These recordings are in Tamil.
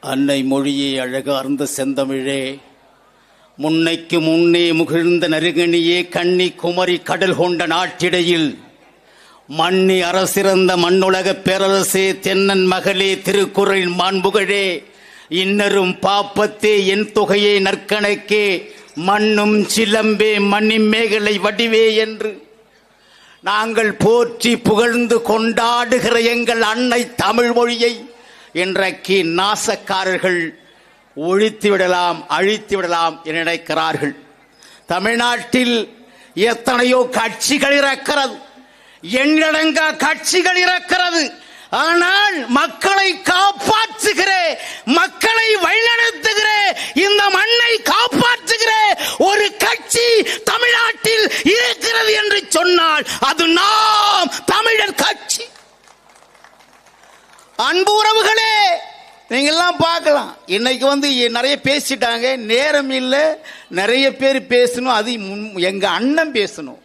அன்னை மொழியே அழகார்ந்த செந்தமிழே. முன்னைக்கு முன்னே முகிழ்ந்த நறுகணியே கன்னி குமரி கடல் கொண்ட நாட்டிடையில். மண்ணி அரசிறந்த மண்ணுலகப் பேரரசே தென்னன் மகளே திருக்குறளின் மாண்புகழே. இன்னரும் பாப்பத்தே என் தொகையே நற்கணக்கே. மண்ணும் சிலம்பே மண்ணின் மேகலை வடிவே என்று. நாங்கள் போற்றி புகழ்ந்து கொண்டாடுகிற எங்கள் அன்னை தமிழ் மொழியை இன்றைக்கு நாசக்காரர்கள் ஒழித்து விடலாம் அழித்து விடலாம் என நினைக்கிறார்கள். தமிழ்நாட்டில் எத்தனையோ கட்சிகள் இறக்கிறது எண்ணடங்கா கட்சிகள் இறக்கிறது ஆனால் மக்களை காப்பாற்றுகிற மக்களை வழிநடத்துகிற இந்த மண்ணை காப்பாற்றுகிற ஒரு கட்சி தமிழ்நாட்டில் இருக்கிறது என்று சொன்னால் அது நாம் தமிழர் கட்சி அன்பு உறவுகளே நீங்கெல்லாம் பார்க்கலாம். இன்னைக்கு வந்து நிறைய பேசிட்டாங்க. நேரம் இல்லை. நிறைய பேர் பேசணும். அது முன்- எங்க அண்ணன் பேசணும்.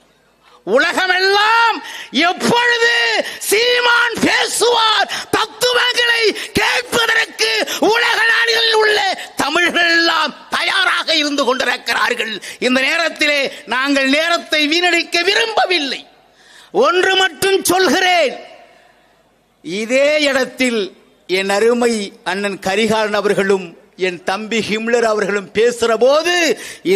உலகமெல்லாம் எப்பொழுது சீமான் பேசுவார்? தத்துவங்களை கேட்பதற்கு உலக நாடுகளில் உள்ள தமிழர்கள் எல்லாம் தயாராக இருந்து கொண்டிருக்கிறார்கள். இந்த நேரத்திலே நாங்கள் நேரத்தை வீணடிக்க விரும்பவில்லை. ஒன்று மட்டும் சொல்கிறேன். இதே இடத்தில் என் அருமை அண்ணன் கரிகாலன் அவர்களும் என் தம்பி ஹிம்லர் அவர்களும் பேசுற போது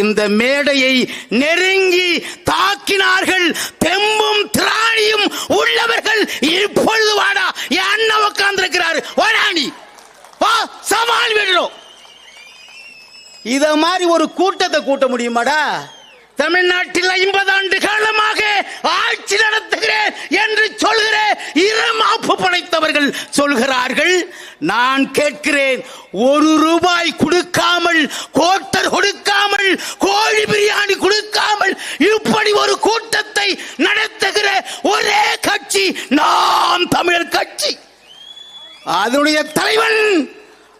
இந்த மேடையை நெருங்கி தாக்கினார்கள். தெம்பும் திராணியும் உள்ளவர்கள் இப்பொழுது வாடா என் அண்ணன் உட்கார்ந்திருக்கிறார். வாடாணி சவால் விடுறோம். இத மாதிரி ஒரு கூட்டத்தை கூட்ட முடியுமாடா? தமிழ்நாட்டில் ஐம்பது ஆண்டு காலமாக ஆட்சி நடத்துகிறேன் என்று சொல்கிற சிறப்பு படைத்தவர்கள் சொல்கிறார்கள் நான் கேட்கிறேன் ஒரு ரூபாய் கொடுக்காமல் கோட்டர் கொடுக்காமல் கோழி பிரியாணி கொடுக்காமல் இப்படி ஒரு கூட்டத்தை நடத்துகிற ஒரே கட்சி நாம் தமிழர் கட்சி. அதனுடைய தலைவன்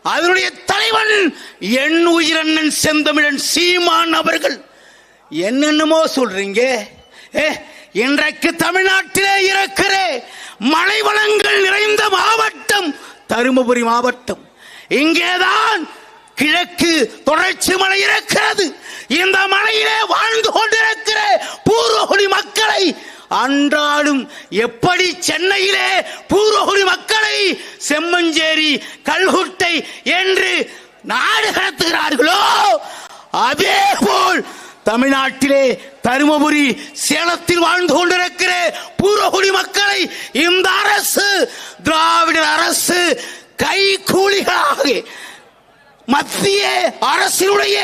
அதனுடைய தலைவன் என் உயிரண்ணன் செந்தமிழன் சீமான் அவர்கள். என்னென்னமோ சொல்றீங்க ஏ, இன்றைக்கு தமிழ்நாட்டிலே இருக்கிற மலை வளங்கள் நிறைந்த மாவட்டம் தருமபுரி மாவட்டம். இங்கேதான் கிழக்கு தொடர்ச்சி மலை இருக்கிறது. இந்த மலையிலே வாழ்ந்து கொண்டிருக்கிற பூர்வகுடி மக்களை அன்றாலும் எப்படி சென்னையிலே பூர்வகுடி மக்களை செம்மஞ்சேரி கல்குட்டை என்று நாடு கடத்துகிறார்களோ அதே தமிழ்நாட்டிலே தருமபுரி சேலத்தில் வாழ்ந்து கொண்டிருக்கிற பூர்வகுடி மக்களை இந்த அரசு திராவிட அரசு கை கூலிகளாக மத்திய அரசினுடைய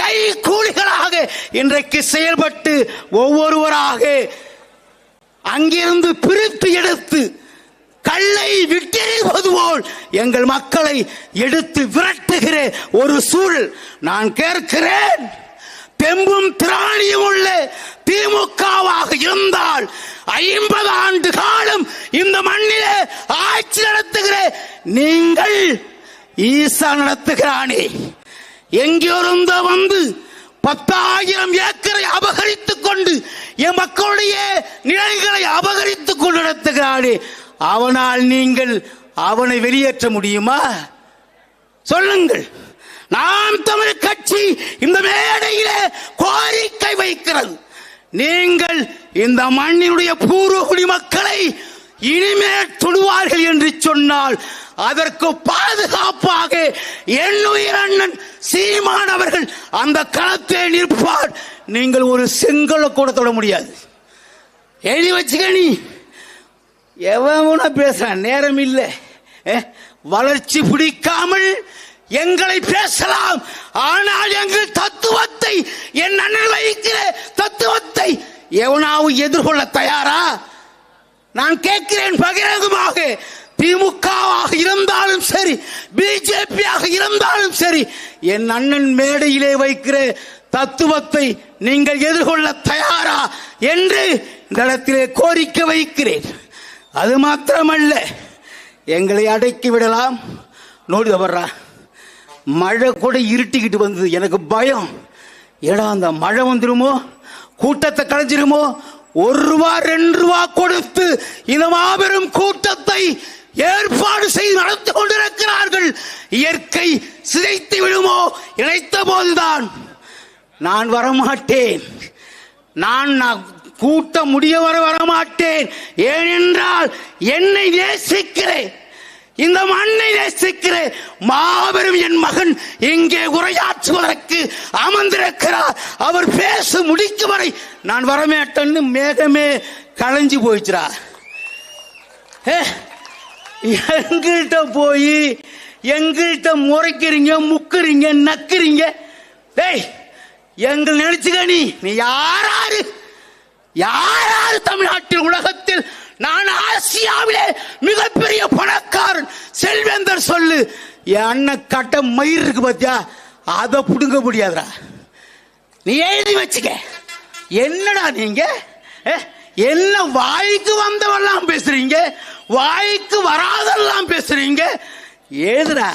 கை கூலிகளாக இன்றைக்கு செயல்பட்டு ஒவ்வொருவராக அங்கிருந்து பிரித்து எடுத்து கல்லை விட்டெறிவது போல் எங்கள் மக்களை எடுத்து விரட்டுகிற ஒரு சூழல் நான் கேட்கிறேன். தெம்பும் திராணியும் உள்ள திமுகவாக இருந்தால் ஐம்பது ஆண்டு காலம் இந்த மண்ணிலே ஆட்சி நடத்துகிற நீங்கள் ஈசா நடத்துகிறானே. எங்கிருந்த வந்து பத்தாயிரம் ஏக்கரை அபகரித்துக் கொண்டு என் மக்களுடைய நிழல்களை அபகரித்துக் கொண்டு நடத்துகிறானே. அவனால் நீங்கள் அவனை வெளியேற்ற முடியுமா? சொல்லுங்கள். நாம் தமிழ் கட்சி இந்த மேடையிலே கோரிக்கை வைக்கிறது. நீங்கள் இந்த மண்ணினுடைய பூர்வகுடி மக்களை இனிமேல் தொடுவார்கள் என்று சொன்னால் அதற்கு பாதுகாப்பாக என்னுயிர் அண்ணன் சீமான் அவர்கள் அந்த களத்தை நிற்பார். நீங்கள் ஒரு செங்கலை கூட தொட முடியாது. எழுதி வச்சுக்க நீ. எவனா பேசுறான்? நேரம் இல்லை. ஏ, வளர்ச்சி பிடிக்காமல் எங்களை பேசலாம். ஆனால் எங்கள் தத்துவத்தை என் அண்ணன் வைக்கிற தத்துவத்தை எவனாவும் எதிர்கொள்ள தயாரா? நான் கேட்கிறேன் பகிரங்கமாக. திமுகவாக இருந்தாலும் சரி பிஜேபியாக இருந்தாலும் சரி என் அண்ணன் மேடையிலே வைக்கிற தத்துவத்தை நீங்கள் எதிர்கொள்ள தயாரா என்று இந்த இடத்திலே கோரிக்கை வைக்கிறேன். அது மாத்திரமல்ல எங்களை அடக்கி விடலாம். நோடி வர்றா மழை கூட இருட்டிக்கிட்டு வந்தது. எனக்கு பயம். ஏடா அந்த மழை வந்துருமோ? கூட்டத்தை கலைஞ்சிருமோ? ஒரு ரூபா ரெண்டு ரூபா கொடுத்து இந்த மாபெரும் கூட்டத்தை ஏற்பாடு செய்து நடத்தி கொண்டிருக்கிறார்கள். இயற்கை சிதைத்து விடுமோ? இணைத்த போதுதான் நான் வரமாட்டேன். நான் நான் கூட்ட முடிய வர வரமாட்டேன். ஏனென்றால் என்னை நேசிக்கிறேன். இந்த மண்ணை நேசிக்கிற மாபெரும் என் மகன் இங்கே உரையாற்றுவதற்கு அமர்ந்திருக்கிறார். அவர் பேச முடிக்கும் வரை நான் வரமாட்டேன்னு மேகமே களைஞ்சு போயிச்சுரா ஏ, எங்கள்கிட்ட போய் எங்கிட்ட முறைக்கிறீங்க முக்குறீங்க நக்குறீங்க? டேய் எங்கள் நினைச்சுக்க நீ நீ யாராரு? யாராரு தமிழ்நாட்டில் உலகத்தில்? நான் ஆசியாவிலே மிகப்பெரிய பணம் செல்வேந்தர் சொல்லு. என் அண்ணன் கட்ட மயிர் இருக்கு பாத்தியா? அதை பிடுங்க முடியாதுடா. நீ எழுதி வச்சுக்க. என்னடா நீங்க? ஏ, என்ன வாய்க்கு வந்தவெல்லாம் பேசுறீங்க? வாய்க்கு வராதெல்லாம் பேசுறீங்க? ஏதுடா?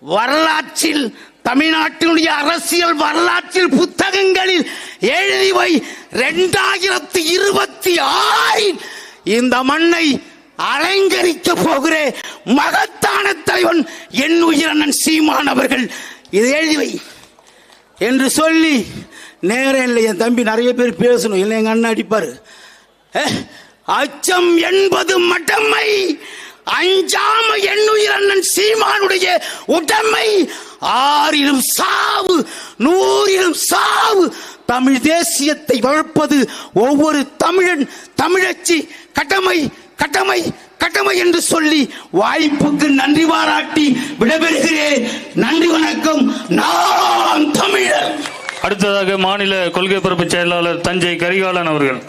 வரலாற்றில் தமிழ்நாட்டினுடைய அரசியல் வரலாற்றில் புத்தகங்களில் எழுதி வை. ரெண்டாயிரத்தி இருபத்தி ஆறில் இந்த மண்ணை அலங்கரிக்க போகிறேன். மகத்தான தலைவன் என் உயிரண்ணன் சீமான் அவர்கள். இதை எழுதி வை என்று சொல்லி நேரம் இல்லை என் தம்பி நிறைய பேர் பேசணும். இல்லை எங்க அண்ணன் அடிப்பாரு. அச்சம் என்பது மட்டமை அஞ்சாம எண்ணுயிர் அண்ணன் சீமானுடைய உடமை. ஆறிலும் சாவு நூறிலும் சாவு. தமிழ் தேசியத்தை வளர்ப்பது ஒவ்வொரு தமிழன் தமிழச்சி. கடமை கடமை கடமை என்று சொல்லி வாய்ப்புக்கு நன்றி பாராட்டி விடைபெறுகிறேன். நன்றி வணக்கம். நான் தமிழர். அடுத்ததாக மாநில கொள்கை பரப்பு செயலாளர் தஞ்சை கரிகாலன் அவர்கள்.